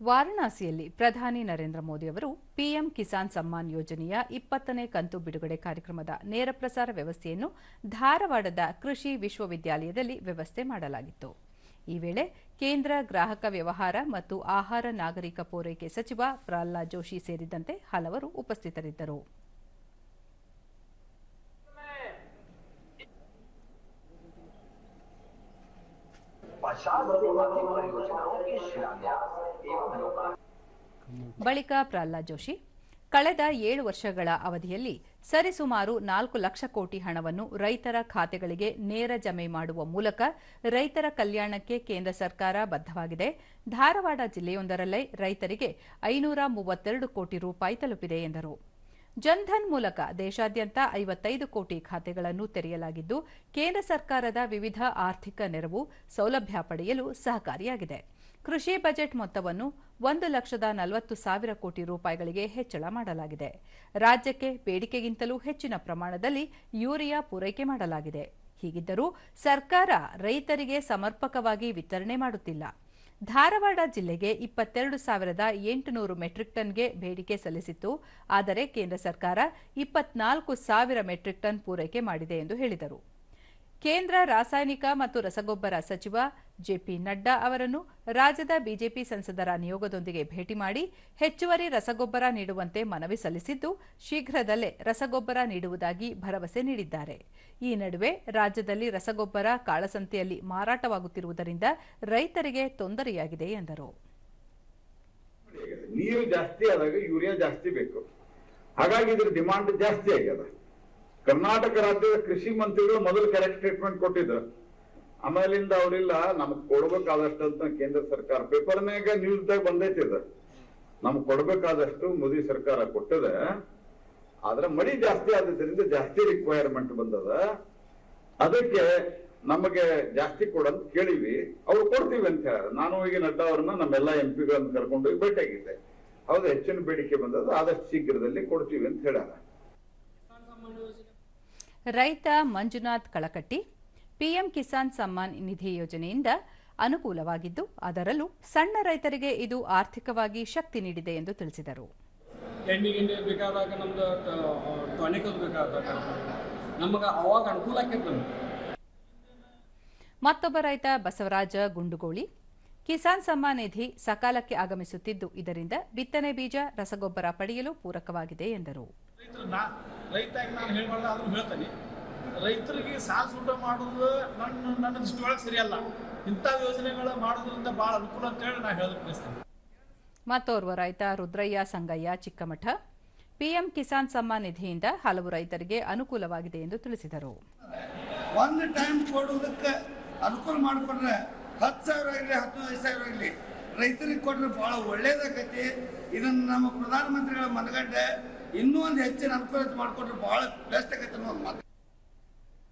ವಾರಣಾಸಿಯಲ್ಲಿ ಪ್ರಧಾನಿ ನರೇಂದ್ರ ಮೋದಿ ಅವರು ಪಿಎಂ ಕಿಸಾನ್ ಸಮ್ಮಾನ್ ಯೋಜನೆಯ ಇಪ್ಪತ್ತನೇ ಕಂತು ಬಿಡುಗಡೆ ಕಾರ್ಯಕ್ರಮದ ನೇರ ಪ್ರಸಾರ ವ್ಯವಸ್ಥೆಯನ್ನು ಧಾರವಾಡದ ಕೃಷಿ ವಿಶ್ವವಿದ್ಯಾಲಯದಲ್ಲಿ ವ್ಯವಸ್ಥೆ ಮಾಡಲಾಗಿತ್ತು. ಈ ವೇಳೆ ಕೇಂದ್ರ ಗ್ರಾಹಕ ವ್ಯವಹಾರ ಮತ್ತು ಆಹಾರ ನಾಗರಿಕ ಪೂರೈಕೆ ಸಚಿವ ಪ್ರಹ್ಲಾದ್ ಜೋಶಿ ಸೇರಿದಂತೆ ಹಲವರು ಉಪಸ್ಥಿತರಿದ್ದರು. ಬಳಿಕ ಪ್ರಹ್ಲಾದ್ ಜೋಶಿ, ಕಳೆದ ಏಳು ವರ್ಷಗಳ ಅವಧಿಯಲ್ಲಿ ಸರಿಸುಮಾರು ನಾಲ್ಕು ಲಕ್ಷ ಕೋಟಿ ಹಣವನ್ನು ರೈತರ ಖಾತೆಗಳಿಗೆ ನೇರ ಜಮೆ ಮಾಡುವ ಮೂಲಕ ರೈತರ ಕಲ್ಯಾಣಕ್ಕೆ ಕೇಂದ್ರ ಸರ್ಕಾರ ಬದ್ಧವಾಗಿದೆ. ಧಾರವಾಡ ಜಿಲ್ಲೆಯೊಂದರಲ್ಲೇ ರೈತರಿಗೆ ಐನೂರ ಮೂವತ್ತೆರಡು ಕೋಟಿ ರೂಪಾಯಿ ತಲುಪಿದೆ ಎಂದರು. ಜನ್ಧನ್ ಮೂಲಕ ದೇಶಾದ್ಯಂತ ಐವತ್ತೈದು ಕೋಟಿ ಖಾತೆಗಳನ್ನು ತೆರೆಯಲಾಗಿದ್ದು, ಕೇಂದ್ರ ಸರ್ಕಾರದ ವಿವಿಧ ಆರ್ಥಿಕ ನೆರವು ಸೌಲಭ್ಯ ಪಡೆಯಲು ಸಹಕಾರಿಯಾಗಿದೆ. ಕೃಷಿ ಬಜೆಟ್ ಮೊತ್ತವನ್ನು ಒಂದು ಲಕ್ಷದ ನಲವತ್ತು ಸಾವಿರ ಕೋಟಿ ರೂಪಾಯಿಗಳಿಗೆ ಹೆಚ್ಚಳ ಮಾಡಲಾಗಿದೆ. ರಾಜ್ಯಕ್ಕೆ ಬೇಡಿಕೆಗಿಂತಲೂ ಹೆಚ್ಚಿನ ಪ್ರಮಾಣದಲ್ಲಿ ಯೂರಿಯಾ ಪೂರೈಕೆ ಮಾಡಲಾಗಿದೆ. ಹೀಗಿದ್ದರೂ ಸರ್ಕಾರ ರೈತರಿಗೆ ಸಮರ್ಪಕವಾಗಿ ವಿತರಣೆ ಮಾಡುತ್ತಿಲ್ಲ. ಧಾರವಾಡ ಜಿಲ್ಲೆಗೆ ಇಪ್ಪತ್ತೆರಡು ಸಾವಿರದ ಎಂಟುನೂರು ಮೆಟ್ರಿಕ್ ಟನ್ಗೆ ಬೇಡಿಕೆ ಸಲ್ಲಿಸಿತ್ತು. ಆದರೆ ಕೇಂದ್ರ ಸರ್ಕಾರ ಇಪ್ಪತ್ನಾಲ್ಕು ಸಾವಿರ ಮೆಟ್ರಿಕ್ ಟನ್ ಪೂರೈಕೆ ಮಾಡಿದೆ ಎಂದು ಹೇಳಿದರು. ಕೇಂದ್ರ ರಾಸಾಯನಿಕ ಮತ್ತು ರಸಗೊಬ್ಬರ ಸಚಿವ ಜೆಪಿ ನಡ್ಡಾ ಅವರನ್ನು ರಾಜ್ಯದ ಬಿಜೆಪಿ ಸಂಸದರ ನಿಯೋಗದೊಂದಿಗೆ ಭೇಟಿ ಮಾಡಿ ಹೆಚ್ಚುವರಿ ರಸಗೊಬ್ಬರ ನೀಡುವಂತೆ ಮನವಿ ಸಲ್ಲಿಸಿದ್ದು, ಶೀಘ್ರದಲ್ಲೇ ರಸಗೊಬ್ಬರ ನೀಡುವುದಾಗಿ ಭರವಸೆ ನೀಡಿದ್ದಾರೆ. ಈ ನಡುವೆ ರಾಜ್ಯದಲ್ಲಿ ರಸಗೊಬ್ಬರ ಕಾಳಸಂತೆಯಲ್ಲಿ ಮಾರಾಟವಾಗುತ್ತಿರುವುದರಿಂದ ರೈತರಿಗೆ ತೊಂದರೆಯಾಗಿದೆ ಎಂದರು. ನೀರು ಜಾಸ್ತಿ ಯೂರಿಯಾ ಜಾಸ್ತಿ ಬೇಕು. ಹಾಗಾಗಿ ಇದರ ಡಿಮಾಂಡ್ ಜಾಸ್ತಿ ಆಗ್ಯದ. ಕರ್ನಾಟಕ ರಾಜ್ಯದ ಕೃಷಿ ಮಂತ್ರಿಗಳು ಮೊದಲು ಕರೆಕ್ಟ್ ಸ್ಟೇಟ್ಮೆಂಟ್ ಕೊಟ್ಟಿದ್ರು. ಆಮೇಲಿಂದ ಅವರಿಲ್ಲ, ನಮಗ್ ಕೊಡ್ಬೇಕಾದಷ್ಟು ಅಂತ ಕೇಂದ್ರ ಸರ್ಕಾರ ಪೇಪರ್ನಾಗ ನ್ಯೂಸ್ದಾಗ ಬಂದೈತಿ ಇದು. ನಮ್ಗೆ ಕೊಡ್ಬೇಕಾದಷ್ಟು ಮೋದಿ ಸರ್ಕಾರ ಕೊಟ್ಟದ. ಆದ್ರೆ ಮಳಿ ಜಾಸ್ತಿ ಆದ್ರಿಂದ ಜಾಸ್ತಿ ರಿಕ್ವೈರ್ಮೆಂಟ್ ಬಂದದ. ಅದಕ್ಕೆ ನಮಗೆ ಜಾಸ್ತಿ ಕೊಡಂತ ಕೇಳಿವಿ. ಅವ್ರು ಕೊಡ್ತೀವಿ ಅಂತ ಹೇಳ ನಾನು ಈಗ ನಡ್ಡಾ ಅವ್ರನ್ನ, ನಮ್ಮೆಲ್ಲ ಎಂ ಪಿಗಳನ್ನ ಕರ್ಕೊಂಡು ಹೋಗಿ ಭೇಟಿಯಾಗಿದ್ದೆ ಹೌದು, ಹೆಚ್ಚಿನ ಬೇಡಿಕೆ ಬಂದದ ಆದಷ್ಟು ಶೀಘ್ರದಲ್ಲಿ ಕೊಡ್ತೀವಿ ಅಂತ ಹೇಳ್ಯಾರ. ರೈತ ಮಂಜುನಾಥ್ ಕಳಕಟ್ಟಿ ಪಿಎಂ ಕಿಸಾನ್ ಸಮ್ಮಾನ್ ನಿಧಿ ಯೋಜನೆಯಿಂದ ಅನುಕೂಲವಾಗಿದ್ದು ಅದರಲ್ಲೂ ಸಣ್ಣ ರೈತರಿಗೆ ಇದು ಆರ್ಥಿಕವಾಗಿ ಶಕ್ತಿ ನೀಡಿದೆ ಎಂದು ತಿಳಿಸಿದರು. ಎಣ್ಣೆ ಗಿಣ್ಣೆ ಬೇಕಾದಾಗ ನಮ್ದು ಟಾನಿಕ್ ಬೇಕಾದಾಗ ನಮಗೆ ಅವಾಗ ಅನುಕೂಲ ಆಕೈತೆ ನಮ್ಗೆ ಮತ್ತೊಬ್ಬ ರೈತ ಬಸವರಾಜ ಗುಂಡುಗೋಳಿ ಕಿಸಾನ್ ಸಮ್ಮಾನ್ ನಿಧಿ ಸಕಾಲಕ್ಕೆ ಆಗಮಿಸುತ್ತಿದ್ದು ಇದರಿಂದ ಬಿತ್ತನೆ ಬೀಜ ರಸಗೊಬ್ಬರ ಪಡೆಯಲು ಪೂರಕವಾಗಿದೆ ಎಂದರು. ರೈತರು ನಾ ರೈತಾಗಿ ನಾನು ಹೇಳ್ಬಾರ್ದು ಆದ್ರೂ ಹೇಳ್ತೇನೆ. ರೈತರಿಗೆ ಸಾಲ ಸೂಟ ಮಾಡೋದು ನನ್ನ ನನ್ನ ದೃಷ್ಟಿಯೊಳಗೆ ಸರಿಯಲ್ಲ. ಇಂಥ ಯೋಜನೆಗಳು ಮಾಡೋದ್ರಿಂದ ಭಾಳ ಅನುಕೂಲ ಅಂತ ಹೇಳಿ ನಾನು ಹೇಳಕ್ ಬಯಸ್ತೇನೆ. ಮತ್ತೋರ್ವ ರೈತ ರುದ್ರಯ್ಯ ಸಂಗಯ್ಯ ಚಿಕ್ಕಮಠ. ಪಿಎಂ ಕಿಸಾನ್ ಸಮ್ಮಾನ್ ನಿಧಿಯಿಂದ ಹಲವು ರೈತರಿಗೆ ಅನುಕೂಲವಾಗಿದೆ ಎಂದು ತಿಳಿಸಿದರು. ಒಂದು ಟೈಮ್ ಕೊಡುವುದಕ್ಕೆ ಅನುಕೂಲ ಮಾಡಿಕೊಂಡ್ರೆ ಹತ್ತು ಸಾವಿರ ಆಗಲಿ ಹದಿನೈದು ಸಾವಿರ ಆಗಲಿ ರೈತರಿಗೆ ಕೊಟ್ಟರೆ ಭಾಳ ಒಳ್ಳೇದಾಗೈತಿ. ಇದನ್ನು ನಮ್ಮ ಪ್ರಧಾನಮಂತ್ರಿಗಳ ಮನಗಂಡೆ ಇನ್ನೂ ಒಂದು ಹೆಚ್ಚಿನ ಅನುಕೂಲತೆ ಮಾಡಿಕೊಂಡ್ರೆ ಬಹಳ ಬೆಸ್ಟ್ ಆಗೈತೆ ಅನ್ನೋ ಒಂದು ಮಾತು.